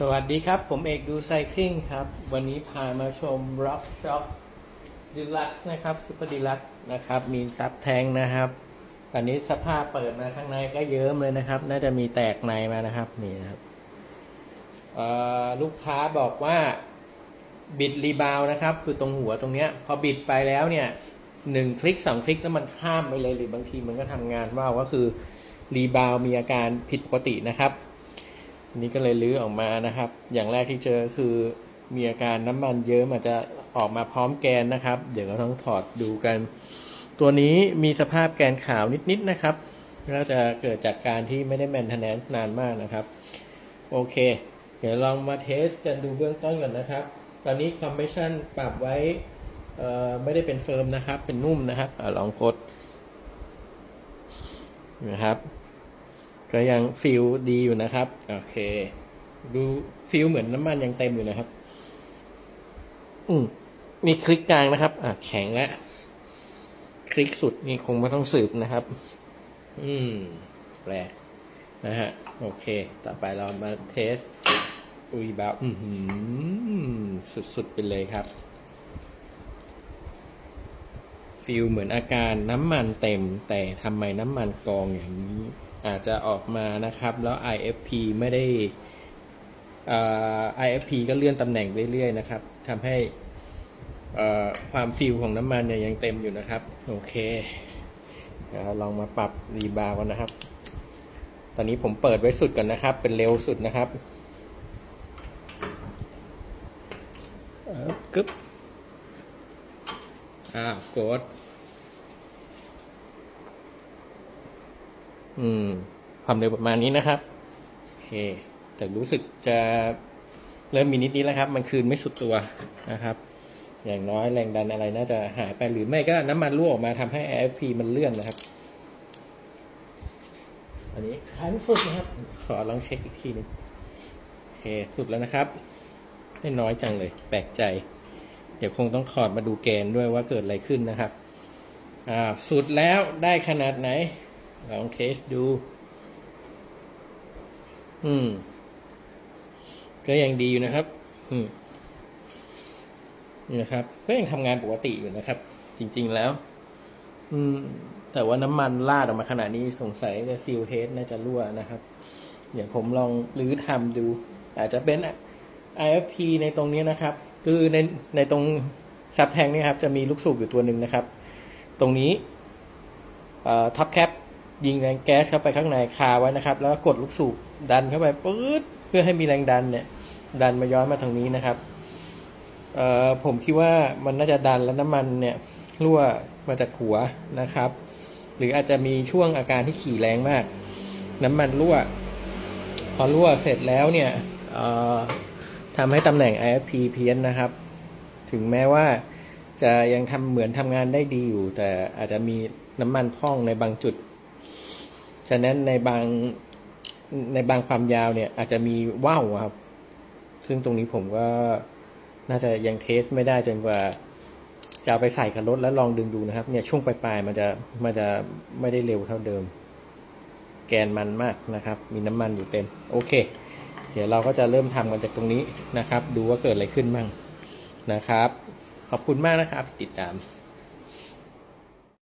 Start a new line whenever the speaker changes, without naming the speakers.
สวัสดีครับ ผมเอกดูไซคลิงครับ วันนี้พามาชม Rock Shop d e l u x นะครับซูเปอร์ดีลักนะครับ มีซับแทงนะครับ ตอนนี้สภาพเปิดมาข้างในก็เยิ้มเลยนะครับ น่าจะมีแตกในมานะครับนี่นะครับลูกค้าบอกว่าบิดรีบาวนะครับ คือตรงหัวตรงเนี้ย พอบิดไปแล้วเนี่ยหนึ่งคลิกสองคลิกแล้วมันข้ามไปเลยหรือบางทีมันก็ทำงานว่าก็คือรีบาวมีอาการผิดปกตินะครับ นี้ก็เลยลื้อออกมานะครับ อย่างแรกที่เจอคือมีอาการน้ำมันเยอะอาจจะออกมาพร้อมแกนนะครับ เดี๋ยวเราต้องถอดดูกัน ตัวนี้มีสภาพแกนขาวนิดๆนะครับน่าจะเกิดจากการที่ไม่ได้แมนเทนแนนซ์นานมากนะครับ โอเค เดี๋ยวลองมาเทสกันดูเบื้องต้นก่อนนะครับ ตอนนี้คอมเพรสชันปรับไว้ไม่ได้เป็นเฟิร์มนะครับ เป็นนุ่มนะครับอลองกดนะครับ ก็ยังฟิลดีอยู่นะครับ โอเค ดูฟิลเหมือนน้ำมันยังเต็มอยู่นะครับ อืมมีคลิกกลางนะครับ อะแข็งแล้วคลิกสุดนี่คงไม่ต้องสืบนะครับ อืม แปลกนะฮะ โอเค ต่อไปเรามาเทสอุยบาอือหือสุดๆไปเลยครับฟิลเหมือนอาการน้ำมันเต็ม แต่ทำไมน้ำมันกองอย่างนี้ อาจจะออกมานะครับ แล้ว IFP ไม่ได้อ่อ IFP ก็เลื่อนตำแหน่งเรื่อยๆนะครับทำให้อ่อความฟิลของน้ำมันเนี่ยยังเต็มอยู่นะครับ โอเคเดี๋ยวลองมาปรับรีบาวกันนะครับ ตอนนี้ผมเปิดไว้สุดก่อนนะครับ เป็นเร็วสุดนะครับกึ๊บอ้าวกด อืม ความเร็วประมาณนี้นะครับโอเค แต่รู้สึกจะเริ่มมีนิดนี้แล้วครับ มันคืนไม่สุดตัวนะครับ อย่างน้อยแรงดันอะไรน่าจะหายไปหรือไม่ก็น้ำมันรั่วออกมาทำให้ AFP มันเลื่อนนะครับ อันนี้คันสุดนะครับ ขอลองเช็คอีกทีหนึงโอเค สุดแล้วนะครับไม่น้อยจังเลย แปลกใจ เดี๋ยวคงต้องขอดมาดูแกนด้วยว่าเกิดอะไรขึ้นนะครับ อ่า สุดแล้วได้ขนาดไหน ลองเทสดู อืม ก็ยังดีอยู่นะครับ อืมนี่นะครับ ก็ยังทำงานปกติอยู่นะครับ จริง ๆแล้ว อืม แต่ว่าน้ำมันลาดออกมาขนาดนี้สงสัยจะซีลเทสน่าจะรั่วนะครับ เดี๋ยวผมลองรื้อทำดู อาจจะเป็น IFP ในตรงนี้นะครับ คือในในตรงซับแทงนี่ครับ จะมีลูกสูบอยู่ตัวหนึ่งนะครับ ตรงนี้ท็อปแคป ยิงแรงแก๊สเข้าไปข้างในคาไว้นะครับ แล้วก็กดลูกสูบดันเข้าไปปื๊ดเพื่อให้มีแรงดันเนี่ย ดันมาย้อนมาทางนี้นะครับเอ่อผมคิดว่ามันน่าจะดันแล้วน้ำมันเนี่ยรั่วมาจากหัวนะครับ หรืออาจจะมีช่วงอาการที่ขี่แรงมาก น้ำมันรั่ว พอรั่วเสร็จแล้วเนี่ยเอ่อทำให้ตำแหน่ง IFP เพี้ยนนะครับ ถึงแม้ว่าจะยังทำเหมือนทำงานได้ดีอยู่ แต่อาจจะมีน้ำมันพ่องในบางจุด ฉะนั้นในบางในบางความยาวเนี่ย อาจจะมีว่าวครับ ซึ่งตรงนี้ผมก็น่าจะยังเทสไม่ได้จนกว่าจะเอาไปใส่กับรถแล้วลองดึงดูนะครับ เนี่ยช่วงปลายๆมันจะมันจะไม่ได้เร็วเท่าเดิม แกนมันมากนะครับ มีน้ำมันอยู่เต็ม โอเค เดี๋ยวเราก็จะเริ่มทำกันจากตรงนี้นะครับ ดูว่าเกิดอะไรขึ้นบ้างนะครับ ขอบคุณมากนะครับติดตาม